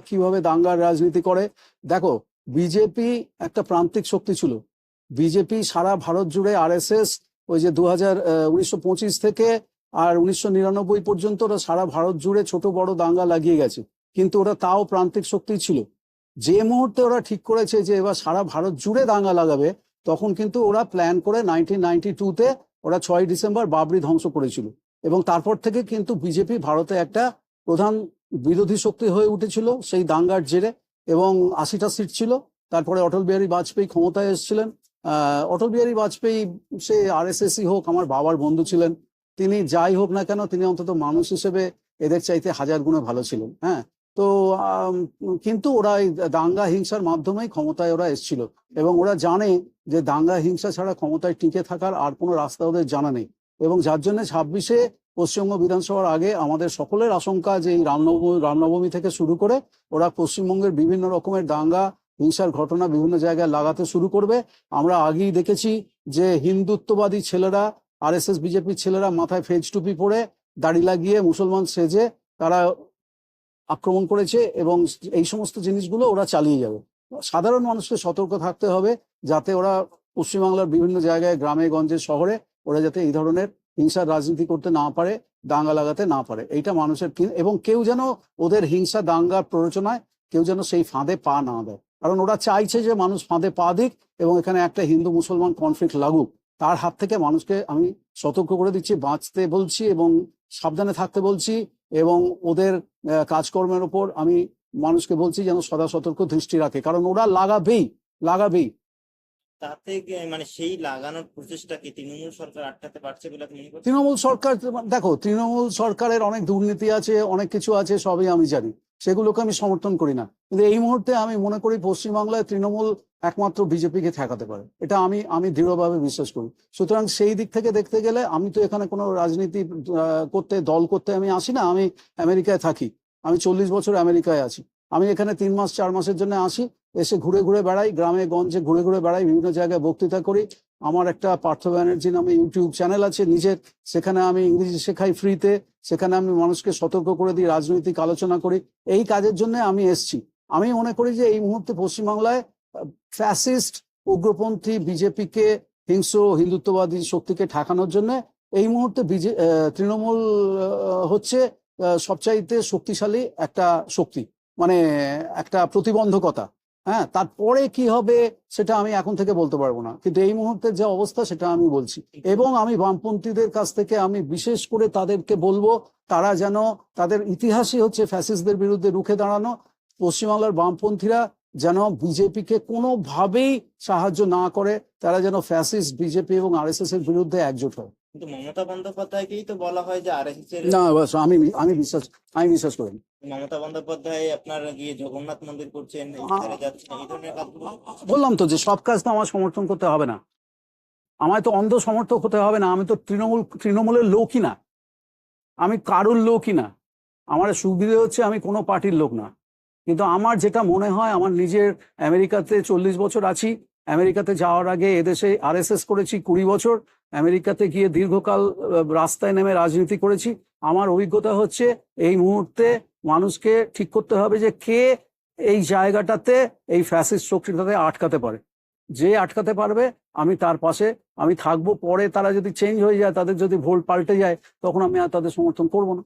কীভাবে দাঙ্গার রাজনীতি করে? দেখো, বিজেপি একটা প্রান্তিক শক্তি ছিল। বিজেপি সারা ভারত জুড়ে আরএসএস, ওই যে দু হাজার থেকে আর উনিশশো নিরানব্বই পর্যন্ত ওরা সারা ভারত জুড়ে ছোট বড় দাঙ্গা লাগিয়ে গেছে। কিন্তু ওরা তাও প্রান্তিক শক্তি ছিল। যে মুহূর্তে ওরা ঠিক করেছে যে এবার সারা ভারত জুড়ে দাঙ্গা লাগাবে, তখন কিন্তু ওরা প্ল্যান করে নাইনটিন নাইনটি টুতে ওরা ছয় ডিসেম্বর বাবরি ধ্বংস করেছিল। এবং তারপর থেকে কিন্তু বিজেপি ভারতে একটা প্রধান বিরোধী শক্তি হয়ে উঠেছিল, সেই দাঙ্গার জেরে, এবং আশিটা সিট ছিল। তারপরে অটল বিহারী বাজপেয়ী ক্ষমতায় এসেছিলেন। অটল বিহারী বাজপেয়ী, সে আর হোক, আমার বাবার বন্ধু ছিলেন। তিনি যাই হোক না কেন, তিনি অন্তত মানুষ হিসেবে এদের চাইতে হাজার গুণে ভালো ছিলেন হ্যাঁ? তো কিন্তু ওরা দাঙ্গা হিংসার মাধ্যমেই ক্ষমতায় ওরা এসেছিল। এবং ওরা জানে যে দাঙ্গা হিংসা ছাড়া ক্ষমতায় টিকে থাকার আর কোনো রাস্তা ওদের জানা নেই। এবং যার জন্য ছাব্বিশে পশ্চিমবঙ্গ বিধানসভার আগে আমাদের সকলের আশঙ্কা যে এই রামনবমী রামনবমী থেকে শুরু করে ওরা পশ্চিমবঙ্গের বিভিন্ন রকমের দাঙ্গা, হিংসার ঘটনা বিভিন্ন জায়গায় লাগাতে শুরু করবে। আমরা আগেই দেখেছি যে হিন্দুত্ববাদী ছেলেরা আর এস এস বিজেপির ছেলেরা মাথায় ফেজ টুপি পরে দাড়ি লাগিয়ে মুসলমান সেজে তারা আক্রমণ করেছে এবং এই সমস্ত জিনিসগুলো ওরা চালিয়ে যাবে। সাধারণ মানুষকে সতর্ক থাকতে হবে যাতে ওরা পশ্চিমবাংলার বিভিন্ন জায়গায়, গ্রামে, গঞ্জে, শহরে ওরা যাতে এই ধরনের হিংসার রাজনীতি করতে না পারে, দাঙ্গা লাগাতে না পারে। এইটা মানুষের এবং কেউ যেন ওদের হিংসা, দাঙ্গার প্ররোচনায় কেউ যেন সেই ফাঁদে পা না দেয়। কারণ ওরা চাইছে যে মানুষ ফাঁদে পা দিক এবং এখানে একটা হিন্দু মুসলমান কনফ্লিক্ট লাগুক। তার হাত থেকে মানুষকে আমি সতর্ক করে দিচ্ছি, বাঁচতে বলছি এবং সাবধানে থাকতে বলছি এবং ওদের কাজকর্মের ওপর আমি মানুষকে বলছি যেন সদা সতর্ক দৃষ্টি রাখে। কারণ ওরা লাগাবেই লাগাবেই। তাতে মানে সেই লাগানোর প্রচেষ্টা কি তৃণমূল সরকার আটকাতে পারছে বলে মনে তৃণমূল সরকার দেখো, তৃণমূল সরকারের অনেক দুর্নীতি আছে, অনেক কিছু আছে, সবই আমি জানি। সেগুলোকে আমি সমর্থন করি না। কিন্তু এই মুহূর্তে আমি মনে করি পশ্চিমবাংলায় তৃণমূল একমাত্র বিজেপিকে ঠেকাতে পারে। এটা আমি আমি দৃঢ়ভাবে বিশ্বাস করি। সুতরাং সেই দিক থেকে দেখতে গেলে আমি তো এখানে কোনো রাজনীতি করতে, দল করতে আমি আসি না। আমি আমেরিকায় থাকি। আমি চল্লিশ বছর আমেরিকায় আছি। আমি এখানে তিন মাস, চার মাসের জন্য আসি, এসে ঘুরে ঘুরে বেড়াই, গ্রামে, গঞ্জে ঘুরে ঘুরে বেড়াই, বিভিন্ন জায়গায় বক্তৃতা করি। আমার একটা পার্থ ব্যানার্জি নামে ইউটিউব চ্যানেল আছে, নিজের, সেখানে আমি ইংরেজি শেখাই ফ্রিতে সেখানে আমি মানুষকে সতর্ক করে দিই, রাজনৈতিক আলোচনা করি। এই কাজের জন্য আমি এসছি। আমি মনে করি যে এই মুহূর্তে পশ্চিমবাংলায় ফ্যাসিস্ট উগ্রপন্থী, বিজেপিকে হিংস্র, হিন্দুত্ববাদী শক্তিকে ঠেকানোর জন্য এই মুহূর্তে বিজে তৃণমূল হচ্ছে সবচাইতে শক্তিশালী একটা শক্তি। মানে একটা প্রতিবন্ধকতা হ্যাঁ? তারপরে কি হবে সেটা আমি এখন থেকে বলতে পারব না। কিন্তু এই মুহূর্তে যে অবস্থা সেটা আমি বলছি। এবং আমি বামপন্থীদের কাছ থেকে আমি বিশেষ করে তাদেরকে বলব, তারা যেন তাদের ইতিহাসই হচ্ছে ফ্যাসিস্টদের বিরুদ্ধে রুখে দাঁড়ানো। পশ্চিমবাংলার বামপন্থীরা যেন বিজেপিকে কোনোভাবেই সাহায্য না করে, তারা যেন ফ্যাসিস্ট, বিজেপি এবং আরএসএস এর বিরুদ্ধে একজোট হয়। কিন্তু মমতা বন্দ্যোপাধ্যায়কেই তো বলা হয় যে আরএসএস এর না বাস আমি আমি বিশ্বাস আমি বিশ্বাস করি। মমতা বন্দ্যোপাধ্যায় আপনার গিয়ে জগন্নাথ মন্দির করছেন ইফতারে যাচ্ছেন এই ধরনের কাজগুলো? বললাম তো যে সব কাজ তো আমার সমর্থন করতে হবে না। আমায় তো অন্ধ সমর্থক হতে হবে না আমি তো তৃণমূল তৃণমূলের লোকই না। আমি কারুর লোকই না। আমার সুবিধে হচ্ছে আমি কোনো পার্টির লোক না। কিন্তু আমার যেটা মনে হয় আমার নিজের আমেরিকাতে চল্লিশ বছর আছি আমেরিকাতে যাওয়ার আগে এদেশে আরএসএস করেছি কুড়ি বছর আমেরিকাতে গিয়ে দীর্ঘকাল রাস্তায় নেমে রাজনীতি করেছি। আমার অভিজ্ঞতা হচ্ছে, এই মুহূর্তে মানুষকে ঠিক করতে হবে যে কে এই জায়গাটাতে এই ফ্যাসিস্ট শক্তিটাতে আটকাতে পারে। যে আটকাতে পারবে, আমি তার পাশে, আমি থাকব। পরে তারা যদি চেঞ্জ হয়ে যায়, তাদের যদি ভোল পাল্টে যায়, তখন আমি আর তাদের সমর্থন করব না।